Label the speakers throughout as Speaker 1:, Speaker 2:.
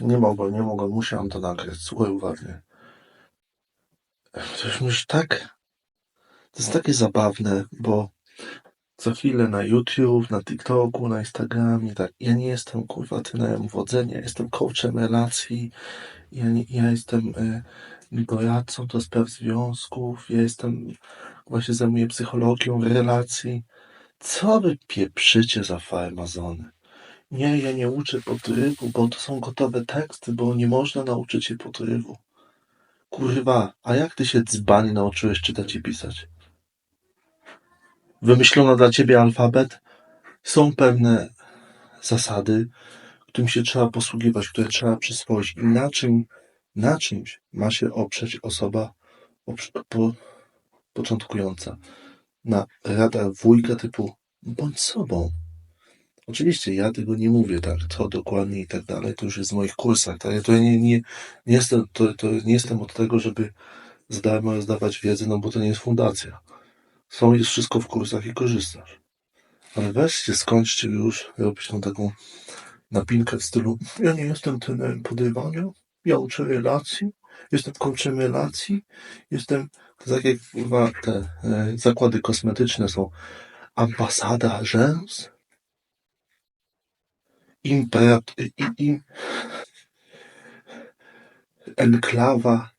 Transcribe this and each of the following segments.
Speaker 1: Nie mogłem, nie mogłem, musiałem to nagrać. Słuchaj uważnie. To już tak. To jest takie zabawne, bo co chwilę na YouTube, na TikToku, na Instagramie, tak. Ja nie jestem kurwa trenerem wodzenia, jestem coachem relacji. Ja, nie, ja jestem y, doradcą do spraw związków. Ja jestem właśnie zajmuję psychologią relacji. Co wy pieprzycie za farmazony? Nie, ja nie uczę podrywu, bo to są gotowe teksty, bo nie można nauczyć się podrywu. Kurwa, a jak ty się dzbani nauczyłeś czytać i pisać? Wymyślono dla ciebie alfabet? Są pewne zasady, którym się trzeba posługiwać, które trzeba przyswoić. I na czym, na czymś ma się oprzeć osoba po, początkująca? Na radach wujka typu bądź sobą. Oczywiście ja tego nie mówię tak, co dokładnie i tak dalej, to już jest w moich kursach. Tak? To ja nie, nie, nie, jestem, to, to nie jestem od tego, żeby za darmo rozdawać wiedzę, no bo to nie jest fundacja. Są jest wszystko w kursach i korzystasz. Ale weźcie, skończcie już robić tą taką napinkę w stylu ja nie jestem trenerem podrywania, ja uczę relacji, jestem coachem relacji, jestem, to tak jak te e, zakłady kosmetyczne są ambasada rzęs, imperat, i, i, enklawa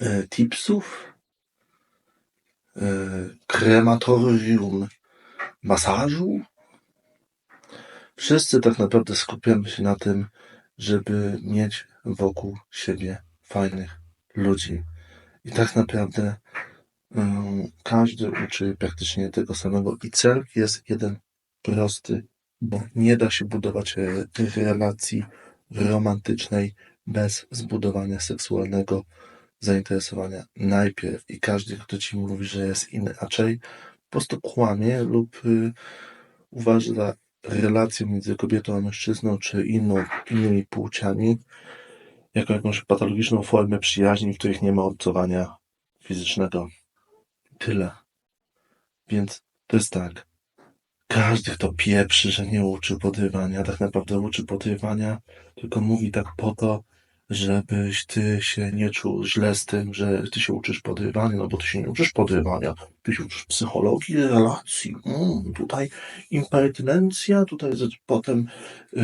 Speaker 1: e, tipsów, e, krematorium masażu. Wszyscy tak naprawdę skupiamy się na tym, żeby mieć wokół siebie fajnych ludzi. I tak naprawdę um, każdy uczy praktycznie tego samego. I cel jest jeden prosty, bo nie da się budować e, relacji romantycznej bez zbudowania seksualnego zainteresowania najpierw. I każdy, kto ci mówi, że jest inaczej, po prostu kłamie lub y, uważa relację między kobietą a mężczyzną, czy inną, innymi płciami jako jakąś patologiczną formę przyjaźni, w których nie ma obcowania fizycznego. Tyle. Więc to jest tak. Każdy, kto pieprzy, że nie uczy podrywania, tak naprawdę uczy podrywania, tylko mówi tak po to, żebyś ty się nie czuł źle z tym, że ty się uczysz podrywania, no bo ty się nie uczysz podrywania, ty się uczysz psychologii relacji. Mm, tutaj impertynencja, tutaj potem y,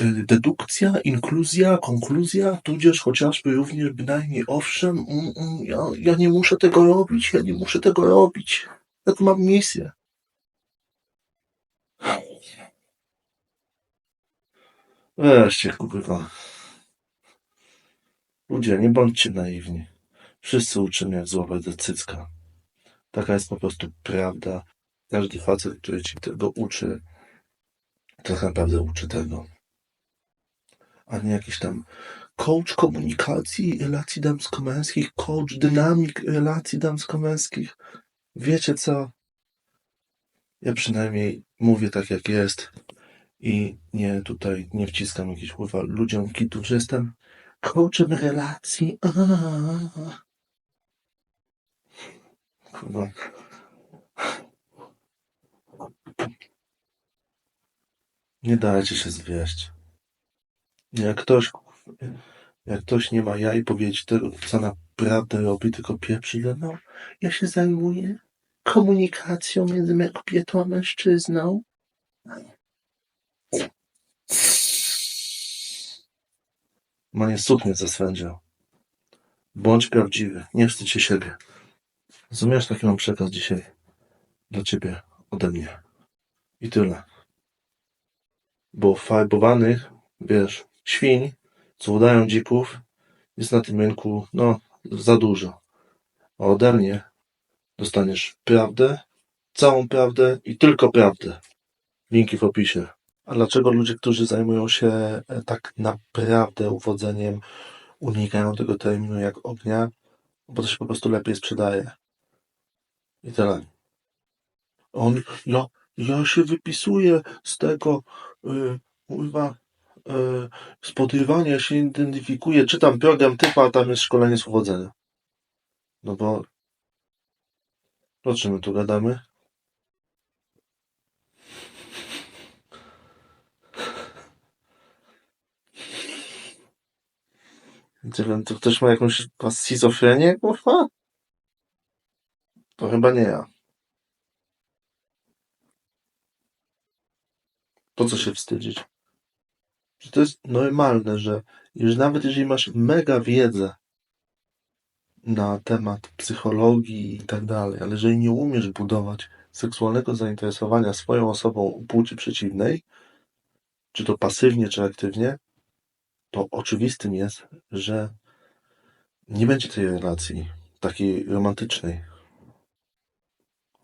Speaker 1: y, dedukcja, inkluzja, konkluzja, tudzież chociażby również bynajmniej owszem, mm, mm, ja, ja nie muszę tego robić, ja nie muszę tego robić. Ja tu mam misję. Weźcie, kurwa. Ludzie, nie bądźcie naiwni. Wszyscy uczymy, jak złapać do cycka. Taka jest po prostu prawda. Każdy facet, który ci tego uczy, tak naprawdę uczy tego. A nie jakiś tam coach komunikacji relacji damsko-męskich, coach dynamik relacji damsko-męskich. Wiecie co? Ja przynajmniej mówię tak, jak jest i nie tutaj nie wciskam jakichś kurwa ludziom kitów, że jestem coachem relacji. Aaaa. Kurwa. Nie dajcie się zwieść. Jak ktoś, jak ktoś nie ma jaj powiedzieć tego, co naprawdę robi, tylko pieprzy, no, ja się zajmuję komunikacją między kobietą a mężczyzną. Ma nie suknię ze swędzią. Bądź prawdziwy, nie wstydź się siebie. Rozumiesz, taki mam przekaz dzisiaj dla ciebie, ode mnie. I tyle. Bo farbowanych, wiesz, świń, co udają dzików, jest na tym rynku, no, za dużo. A ode mnie dostaniesz prawdę, całą prawdę i tylko prawdę. Linki w opisie. A dlaczego ludzie, którzy zajmują się e, tak naprawdę uwodzeniem, unikają tego terminu jak ognia? Bo to się po prostu lepiej sprzedaje. I tyle. On, ja, ja się wypisuję z tego, yy, kurwa, yy, spotrywania się identyfikuję, czytam program typa, a tam jest szkolenie z uwodzenia. No bo, o czym my tu gadamy? Nie wiem, to ktoś ma jakąś schizofrenię, kurwa? To chyba nie ja. Po co się wstydzić? Że to jest normalne, że już nawet jeżeli masz mega wiedzę na temat psychologii i tak dalej, ale jeżeli nie umiesz budować seksualnego zainteresowania swoją osobą płci przeciwnej, czy to pasywnie, czy aktywnie, to oczywistym jest, że nie będzie tej relacji takiej romantycznej.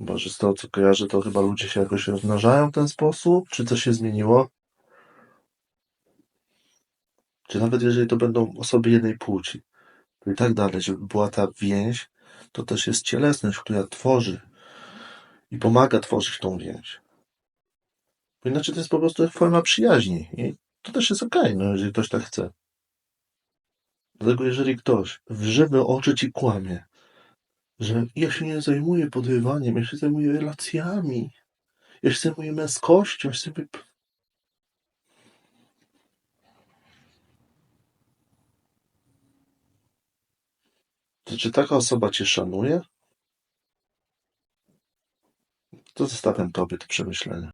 Speaker 1: Bo że z tego co kojarzę, to chyba ludzie się jakoś rozmnażają w ten sposób, czy coś się zmieniło? Czy nawet jeżeli to będą osoby jednej płci, to i tak dalej, żeby była ta więź, to też jest cielesność, która tworzy i pomaga tworzyć tą więź. Bo inaczej to jest po prostu forma przyjaźni i to też jest okej, no jeżeli ktoś tak chce. Dlatego jeżeli ktoś w żywe oczy ci kłamie, że ja się nie zajmuję podrywaniem, ja się zajmuję relacjami, ja się zajmuję męskością, ja się zajmuję... To czy taka osoba cię szanuje? To zostawiam tobie do przemyślenia.